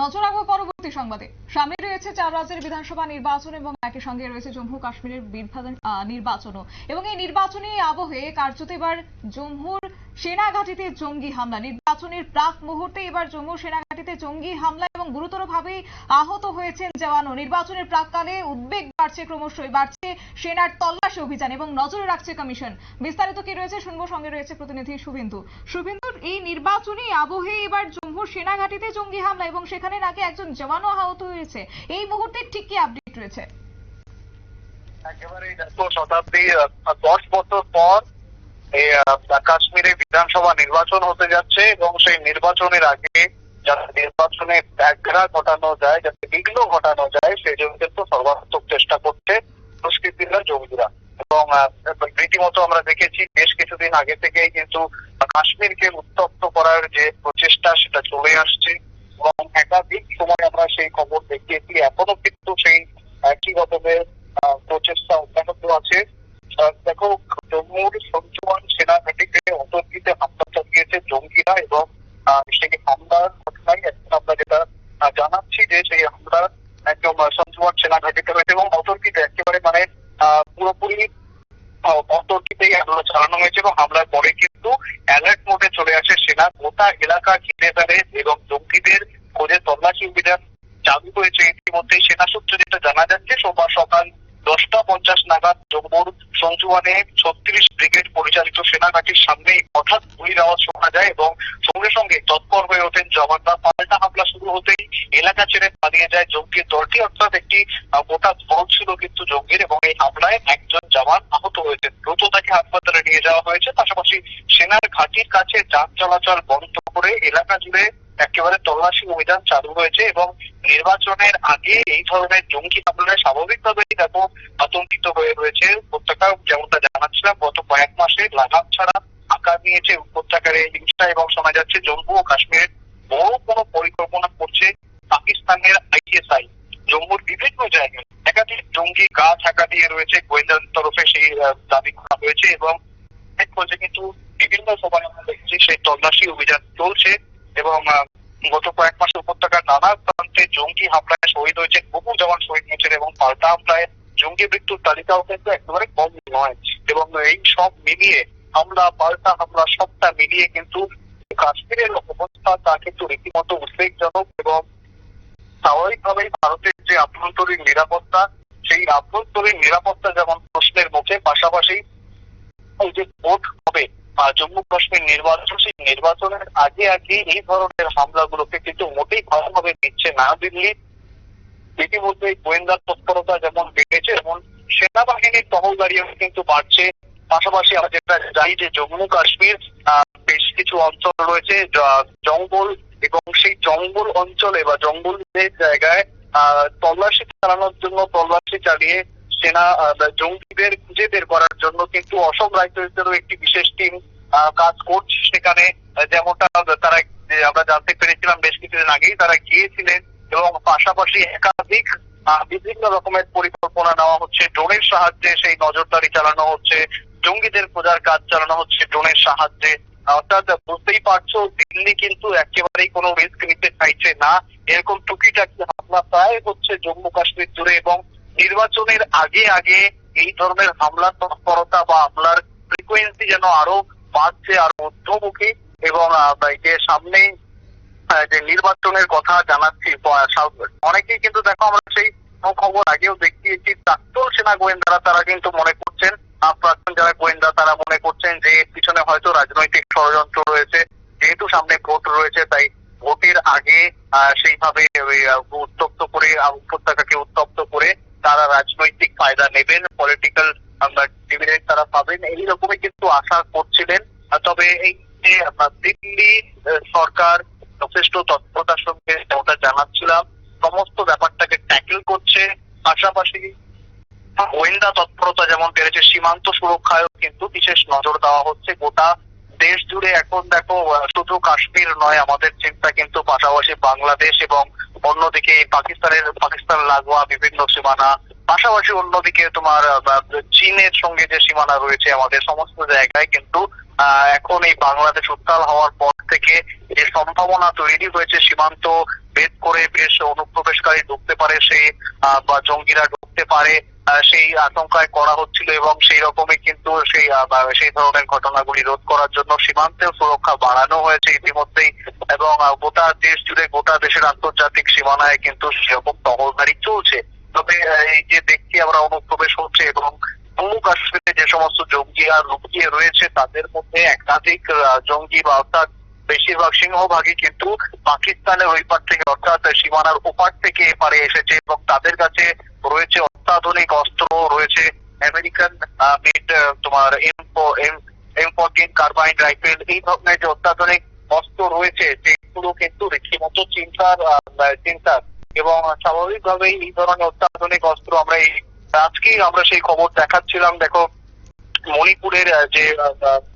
নজর রাখব পরবর্তী সংবাদে। সামনে রয়েছে চার রাজ্যের বিধানসভা নির্বাচন এবং একই সঙ্গে রয়েছে জম্মু কাশ্মীরের নির্বাচনও। এবং এই নির্বাচনী আবহে কার্যত এবার জম্মুর সেনাঘাটিতে জঙ্গি হামলা। নির্বাচনের প্রাক মুহূর্তে এবার জম্মু সেনাঘাটিতে জঙ্গি হামলা এবং গুরুতরভাবে আহত হয়েছেন জওয়ানও নির্বাচনের প্রাককালে উদ্বেগ বাড়ছে ক্রমশই বাড়ছে সেনার তল্লাশি অভিযান এবং নজরে রাখছে কমিশন। বিস্তারিত কি রয়েছে শুনব, সঙ্গে রয়েছে প্রতিনিধি শুভেন্দু। শুভেন্দুর, এই নির্বাচনী আবহে এবার জম্মু সেনাঘাটিতে জঙ্গি হামলা এবং সেখানে নাকি একজন জওয়ানও আহত হয়েছে। এই মুহূর্তে ঠিক কি আপডেট রয়েছে? একেবারে দশ বছর পর কাশ্মীরে বিধানসভা নির্বাচন হতে যাচ্ছে এবং সেই নির্বাচনের আগে যাতে নির্বাচনে ব্যাঘ্রা ঘটানো যায়, যাতে বিঘ্ন ঘটানো যায়, সেই জন্য কিন্তু সর্বাত্মক চেষ্টা করছে দুষ্কৃতীরা জঙ্গিরা এবং রীতিমতো আমরা দেখেছি বেশ কিছুদিন আগে থেকেই কিন্তু কাশ্মীরকে উত্তপ্ত করার যে প্রচেষ্টা, সেটা চলে আসছে। এবং একাধিক সময় আমরা সেই খবর দেখিয়েছি। এখনও কিন্তু সেই একই রকমের আহ, প্রচেষ্টা অব্যাহত আছে আহ, দেখো জম্মুর সঞ্চমান সেনাঘাটিতে অতর্কিতে হামলা চালিয়েছে জঙ্গিরা এবং আহ, সেই হামলার ঘটনায় এখন আমরা যেটা আহ, জানাচ্ছি যে সেই হামলা একদম আহ, সঞ্চমান সেনাঘাটিতে হয়েছে এবং অতর্কিতে একেবারে মানে আহ, পুরোপুরি আহ, অতর্কিতেই হামলা চালানো হয়েছে এবং হামলার পরে কিন্তু অ্যালার্ট মোডে চলে আসে সেনা গোটা এলাকা ঘিরে ফেলে এবং জঙ্গিদের খোঁজে তল্লাশি অভিযান চালু হয়েছে। ইতিমধ্যেই সেনা সূত্রে যেটা জানা যাচ্ছে সোমবার সকাল দশটা পঞ্চাশ নাগাদ জম্মুর সঞ্জুয়ানে ছত্রিশ ব্রিগেড পরিচালিত সেনাঘাটির সামনে হঠাৎ গুলির আওয়াজ শোনা যায় এবং সঙ্গে সঙ্গে তৎপর হয়ে ওঠেন জওয়ানরা। হতেই এলাকা ছেড়ে পালিয়ে যায় জঙ্গির দলটি। অর্থাৎ একটি গোটা দল ছিল কিন্তু জঙ্গির এবং এই হামলায় একজন জওয়ান আহত হয়েছেন। দ্রুত তাকে হাসপাতালে নিয়ে যাওয়া হয়েছে। পাশাপাশি সেনার ঘাটির কাছে যান চলাচল বন্ধ করে এলাকা জুড়ে একেবারে তল্লাশি অভিযান চালু হয়েছে এবং নির্বাচনের আগে এই ধরনের জঙ্গি হামলায় স্বাভাবিকভাবেই দেখো আতঙ্কিত হয়ে রয়েছে। উপত্যকা যেমনটা জানাচ্ছিলাম, গত কয়েক মাসে লাগাম ছাড়া আকার নিয়েছে উপত্যকার এই হিংসা এবং শোনা যাচ্ছে জম্মু ও কাশ্মীরের বড় কোনো পরিকল্পনা করছে পাকিস্তানের আইএসআই। জম্মুর বিভিন্ন জায়গায় একাধিক জঙ্গি গা থাকা দিয়ে রয়েছে গোয়েন্দার তরফে সেই দাবি করা হয়েছে এবং খোঁজে কিন্তু বিভিন্ন সময় আমরা দেখছি সেই তল্লাশি অভিযান চলছে এবং গত কয়েক মাসে উপত্যকার নানা প্রান্তে জঙ্গি হামলায় শহীদ হয়েছে, বহু জওয়ান শহীদ হয়েছেন এবং পাল্টা হামলায় জঙ্গি মৃত্যুর তালিকাও কিন্তু একেবারে কম নয়। এবং এই সব মিলিয়ে হামলা, পাল্টা হামলা, সবটা মিলিয়ে কিন্তু কাশ্মীরের অবস্থা তা কিন্তু রীতিমতো উদ্বেগজনক এবং স্বাভাবিকভাবেই ভারতের যে আভ্যন্তরীণ নিরাপত্তা, সেই আভ্যন্তরীণ নিরাপত্তা যেমন প্রশ্নের মুখে, পাশাপাশি যে ভোট হবে জম্মু কাশ্মীর নির্বাচন, সেই নির্বাচনের আগে আগে এই ধরনের হামলাগুলোকে কিন্তু মোটেই ভালোভাবে দিচ্ছে না দিল্লি। ইতিমধ্যে গোয়েন্দা তৎপরতা যেমন বেড়েছে এবং সেনাবাহিনীর টহলদারিও কিন্তু বাড়ছে। পাশাপাশি আমরা যেটা জানি যে জম্মু কাশ্মীর বেশ কিছু অঞ্চল রয়েছে জঙ্গল এবং সেই জঙ্গল অঞ্চলে বা জঙ্গলের জায়গায় তল্লাশি চালানোর জন্য তল্লাশি চালিয়ে সেনা জঙ্গিদের খুঁজে বের করার জন্য কিন্তু অসম রাইফেলসেরও একটি বিশেষ টিম কাজ করছে সেখানে। যেমনটা তারা আমরা জানতে পেরেছিলাম বেশ কিছুদিন আগেই, তারা গিয়েছিলেন এবং পাশাপাশি একাধিক বিভিন্ন রকমের পরিকল্পনা নেওয়া হচ্ছে। ড্রোনের সাহায্যে সেই নজরদারি চালানো হচ্ছে। জঙ্গিদের খোঁজার কাজ চালানো হচ্ছে ড্রোনের সাহায্যে। অর্থাৎ বুঝতেই পারছ দিল্লি কিন্তু একেবারেই কোনো রিস্ক নিতে চাইছে না। এরকম টুকিটাকি হামলা প্রায় হচ্ছে জম্মু কাশ্মীর জুড়ে এবং নির্বাচনের আগে আগে এই ধরনের হামলার তৎপরতা বা হামলার ফ্রিকোয়েন্সি যেন আরও বাড়ছে আর ঊর্ধ্বমুখী এবং যে সামনেই আহ, যে নির্বাচনের কথা জানাচ্ছি অনেকেই কিন্তু দেখো আমরা সেই খবর আগেও দেখিয়েছি প্রাক্তন সেনা গোয়েন্দারা তারা কিন্তু মনে যারা গোয়েন্দা, তারা মনে করছেন যে পিছনে হয়তো রাজনৈতিক ষড়যন্ত্র রয়েছে। যেহেতু সামনে ভোট রয়েছে, তাই ভোটের আগে সেইভাবে উত্তপ্ত করে উপত্যকাকে উত্তপ্ত করে তারা রাজনৈতিক ফায়দা নেবেন। পলিটিক্যাল ডিভিডেন্ড তারা পাবেন। এইরকমই কিন্তু আশা করছিলেন। তবে এই যে দিল্লি সরকার যথেষ্ট তৎপরতার সঙ্গে জানাচ্ছিলাম। সমস্ত ব্যাপারটাকে ট্যাকেল করছে। পাশাপাশি গোয়েন্দা তৎপরতা যেমন বেড়েছে, সীমান্ত সুরক্ষায়ও কিন্তু বিশেষ নজর দেওয়া হচ্ছে। গোটা দেশ জুড়ে এখন দেখো শুধু কাশ্মীর নয়, আমাদের চিন্তা কিন্তু পাশাপাশি বাংলাদেশ এবং অন্যদিকে পাকিস্তানের, পাকিস্তান, লাগোয়া, বিভিন্ন সীমানা, পাশাপাশি অন্যদিকে তোমার চীনের সঙ্গে যে সীমানা রয়েছে, আমাদের সমস্ত জায়গায় কিন্তু এখন এই বাংলাদেশ উত্তাল হওয়ার পর থেকে যে সম্ভাবনা তৈরি হয়েছে, সীমান্ত ভেদ করে বেশ অনুপ্রবেশকারী ঢুকতে পারে সেই বা জঙ্গিরা ঢুকতে পারে। সেই আশঙ্কায় করা হচ্ছিল এবং সেই রকমই কিন্তু সেই সেই ধরনের ঘটনাগুলি রোধ করার জন্য সীমান্তের সুরক্ষা বাড়ানো হয়েছে ইতিমধ্যেই এবং গোটা দেশ জুড়ে গোটা দেশের আন্তর্জাতিক সীমানায় কিন্তু সেরকম টহলদারি চলছে। তবে এই যে দেখছি আমরা অনুপ্রবেশ হচ্ছে এবং জম্মু কাশ্মীরে যে সমস্ত জঙ্গি জঙ্গিরা লুকিয়ে রয়েছে, তাদের মধ্যে একাধিক জঙ্গি বা অর্থাৎ বেশিরভাগ সিংহভাগই কিন্তু পাকিস্তানের ওই পার থেকে, অর্থাৎ সীমানার ওপার থেকে এপারে এসেছে এবং তাদের কাছে রয়েছে অত্যাধুনিক অস্ত্র, রয়েছে আমেরিকান তোমার এম এম কার্বাইন রাইফেল এই ধরনের যে অত্যাধুনিক অস্ত্র রয়েছে, সেগুলো কিন্তু রীতিমতো চিন্তার চিন্তার এবং স্বাভাবিকভাবেই এই ধরনের অত্যাধুনিক অস্ত্র আমরা এই, আজকেই আমরা সেই খবর দেখাচ্ছিলাম। দেখো, মণিপুরের যে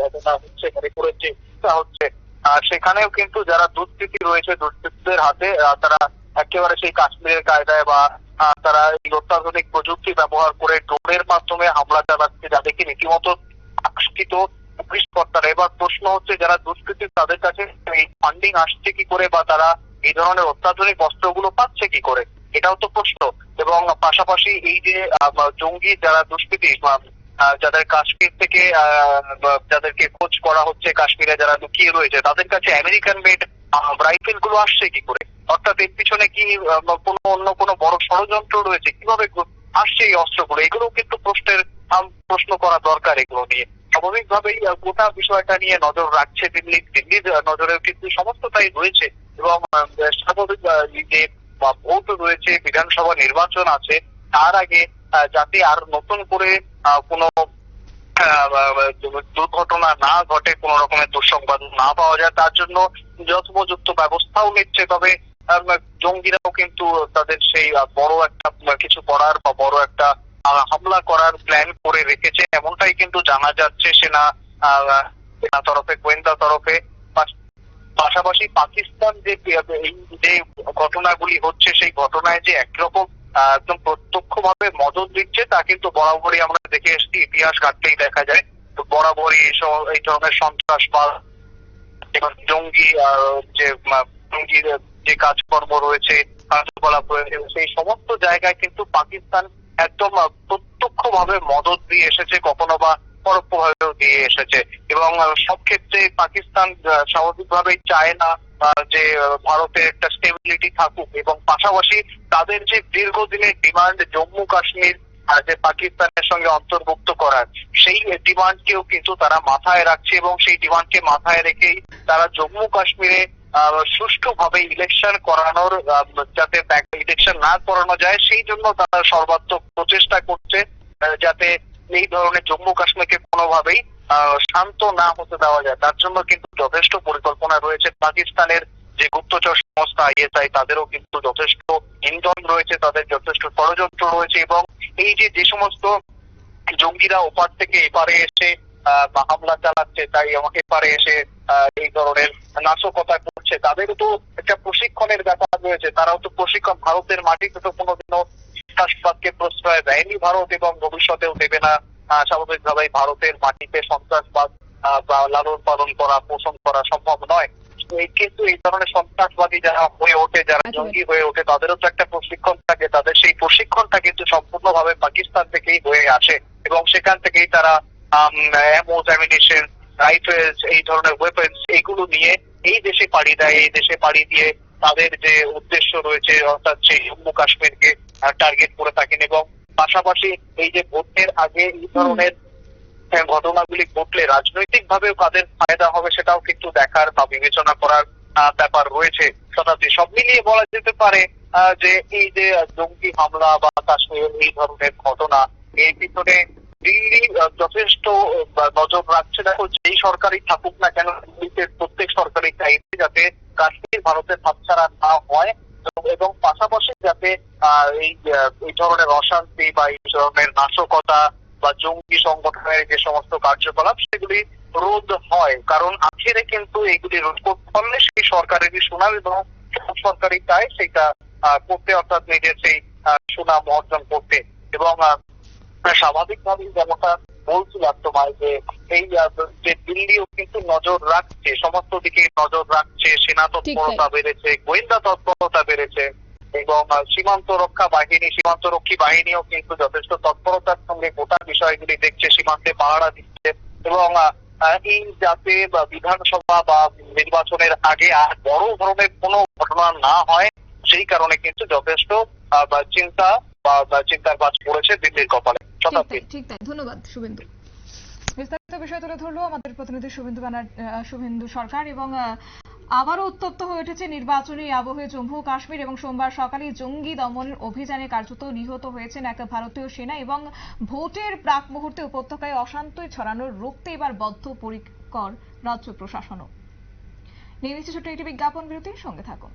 ঘটনা হচ্ছে, মণিপুরের যে হচ্ছে সেখানেও কিন্তু যারা দুষ্কৃতী রয়েছে দুষ্কৃতীদের হাতে তারা একেবারে সেই কাশ্মীরের কায়দায় বা তারা এই অত্যাধুনিক প্রযুক্তি ব্যবহার করে ড্রোনের মাধ্যমে হামলা চালাচ্ছে যাদেরকে রীতিমতো আকর্ষিত পুলিশ এবার প্রশ্ন হচ্ছে, যারা দুষ্কৃতী তাদের কাছে এই ফান্ডিং আসছে কি করে বা তারা এই ধরনের অত্যাধুনিক অস্ত্রগুলো পাচ্ছে কি করে? এটাও তো প্রশ্ন। এবং পাশাপাশি এই যে জঙ্গি যারা দুষ্কৃতী যাদের কাশ্মীর থেকে যাদেরকে খোঁজ করা হচ্ছে কাশ্মীরে যারা লুকিয়ে রয়েছে, তাদের কাছে আমেরিকান মেড রাইফেলগুলো আসছে কি করে? অর্থাৎ এর পিছনে কি কোনো অন্য কোনো বড় ষড়যন্ত্র রয়েছে? কীভাবে আসছে এই অস্ত্রগুলো? এগুলো কিন্তু প্রশ্নের প্রশ্ন করা দরকার এগুলো নিয়ে। স্বাভাবিকভাবেই গোটা বিষয়টা নিয়ে নজর রাখছে দিল্লি। দিল্লির নজরেও কিন্তু সমস্তটাই রয়েছে এবং স্বাভাবিক যে ভোট রয়েছে, বিধানসভা নির্বাচন আছে, তার আগে যাতে আর নতুন করে কোনো দুর্ঘটনা না ঘটে, কোন রকমের দুঃসংবাদ না পাওয়া যায়, তার জন্য যথোপযুক্ত ব্যবস্থাও নিচ্ছে। তবে জঙ্গিরাও কিন্তু তাদের সেই বড় একটা কিছু করার বা বড় একটা হামলা করার প্ল্যান করে রেখেছে। এমনটাই কিন্তু জানা যাচ্ছে সেনা সেনা তরফে, গোয়েন্দা তরফে। পাশাপাশি পাকিস্তান যে যে ঘটনাগুলি হচ্ছে, সেই ঘটনায় যে একরকম একদম প্রত্যক্ষভাবে মদত দিচ্ছে, তা কিন্তু বরাবরই আমরা দেখে এসেছি, ইতিহাস ঘাটতেই দেখা যায়। তো বরাবরই এই ধরনের সন্ত্রাসবাদ এবং জঙ্গি যে জঙ্গি যে কাজকর্ম রয়েছে, কার্যকলাপ রয়েছে, সেই সমস্ত জায়গায় কিন্তু পাকিস্তান একদম প্রত্যক্ষভাবে মদত দিয়ে এসেছে, কখনো বা পরোক্ষভাবেও দিয়ে এসেছে। এবং সব ক্ষেত্রে পাকিস্তান স্বাভাবিকভাবেই চায় না যে ভারতের একটা স্টেবিলিটি থাকুক। এবং পাশাপাশি তাদের যে দীর্ঘদিনের ডিমান্ড জম্মু কাশ্মীর যে পাকিস্তানের সঙ্গে অন্তর্ভুক্ত করার, সেই ডিমান্ডকেও কিন্তু তারা মাথায় রাখছে এবং সেই ডিমান্ডকে মাথায় রেখেই তারা জম্মু কাশ্মীরে সুষ্ঠুভাবে ইলেকশন করানোর যাতে ইলেকশন না করানো যায়, সেই জন্য তারা সর্বাত্মক প্রচেষ্টা করছে যাতে এই ধরনের জম্মু কাশ্মীরকে কোনোভাবেই শান্ত না হতে দেওয়া যায়। তার জন্য কিন্তু যথেষ্ট পরিকল্পনা রয়েছে। পাকিস্তানের যে গুপ্তচর সংস্থা আইএসআই তাদেরও কিন্তু যথেষ্ট ইন্ধন রয়েছে, তাদের যথেষ্ট ষড়যন্ত্র রয়েছে এবং এই যে যে সমস্ত জঙ্গিরা ওপার থেকে এপারে এসে হামলা চালাচ্ছে, তাই আমাকে এপারে এসে এই ধরনের নাশকতা করছে, তাদেরও তো একটা প্রশিক্ষণের ব্যাপার রয়েছে। তারাও তো প্রশিক্ষণ ভারতের মাটিতে তো কোনোদিনও সন্ত্রাসবাদকে প্রশ্রয় দেয়নি ভারত এবং ভবিষ্যতেও দেবে না। স্বাভাবিকভাবেই ভারতের মাটিতে সন্ত্রাসবাদ বা লালন পালন করা পোষণ করা সম্ভব নয়। কিন্তু এই ধরনের সন্ত্রাসবাদী যারা হয়ে ওঠে যারা জঙ্গি হয়ে ওঠে তাদেরও তো একটা প্রশিক্ষণ থাকে। তাদের সেই প্রশিক্ষণটা কিন্তু সম্পূর্ণভাবে পাকিস্তান থেকেই হয়ে আসে এবং সেখান থেকেই তারা অ্যামোজ অ্যামিনেশন রাইফেলস এই ধরনের ওয়েপন্স এইগুলো নিয়ে এই দেশে পাড়ি দেয়। এই দেশে পাড়ি দিয়ে তাদের যে উদ্দেশ্য রয়েছে অর্থাৎ সেই জম্মু কাশ্মীরকে টার্গেট করে থাকেন এবং পাশাপাশি এই যে ভোটের আগে এই ধরনের ঘটনাগুলি ঘটলে রাজনৈতিক ভাবেও কাদের ফায়দা হবে সেটাও কিন্তু দেখার বা বিবেচনা করার ব্যাপার রয়েছে। শতাব্দী সব মিলিয়ে বলা যেতে পারে যে এই যে জঙ্গি হামলা বা কাশ্মীর এই ধরনের ঘটনা এর পিছনে দিল্লি যথেষ্ট নজর রাখছে। দেখো যেই সরকারই থাকুক না কেন দিল্লিতে প্রত্যেক সরকারই চাইছে যাতে কাশ্মীর ভারতের হাতছাড়া না হয় এবং- পাশাপাশি যাতে এই এই ধরনের অশান্তি বা এই ধরনের নাশকতা বা জঙ্গি সংগঠনের যে সমস্ত কার্যকলাপ সেগুলি রোধ হয়। কারণ আখেরে কিন্তু এগুলি রোধ করতে পারলে সেই সরকারেরই সুনাম এবং সব সরকারই চায় সেটা করতে অর্থাৎ নিজের সেই সুনাম অর্জন করতে। এবং আহ, স্বাভাবিকভাবেই যেমনটা বলছিলাম তোমায় যে এই যে দিল্লিও কিন্তু নজর রাখছে সমস্ত দিকে নজর রাখছে সেনা তৎপরতা বেড়েছে গোয়েন্দা তৎপরতা বেড়েছে। এবং সীমান্ত রক্ষা বাহিনী সীমান্ত রক্ষী বাহিনীও কিন্তু যথেষ্ট তৎপরতার সঙ্গে গোটা বিষয়গুলি দেখছে সীমান্তে পাহারা দিচ্ছে এবং এই যাতে বিধানসভা বা নির্বাচনের আগে আর বড় ধরনের কোনো ঘটনা না হয় সেই কারণে কিন্তু যথেষ্ট চিন্তা বা চিন্তার বাজ পড়েছে দিল্লির কপালে। ঠিক তাই ধন্যবাদ শুভেন্দু। বিস্তারিত বিষয় তুলে ধরলো আমাদের প্রতিনিধি শুভেন্দু শুভেন্দু সরকার এবং আবারও উত্তপ্ত হয়ে উঠেছে নির্বাচনী আবহে জম্মু কাশ্মীর এবং সোমবার সকালে জঙ্গি দমন অভিযানে কার্যত নিহত হয়েছেন এক ভারতীয় সেনা এবং ভোটের প্রাক মুহূর্তে উপত্যকায় অশান্তি ছড়ানোর রুখতে এবার বদ্ধ পরিকর রাজ্য প্রশাসনও। নিচ্ছে ছোট্ট একটি বিজ্ঞাপন বিরতির সঙ্গে থাকুন।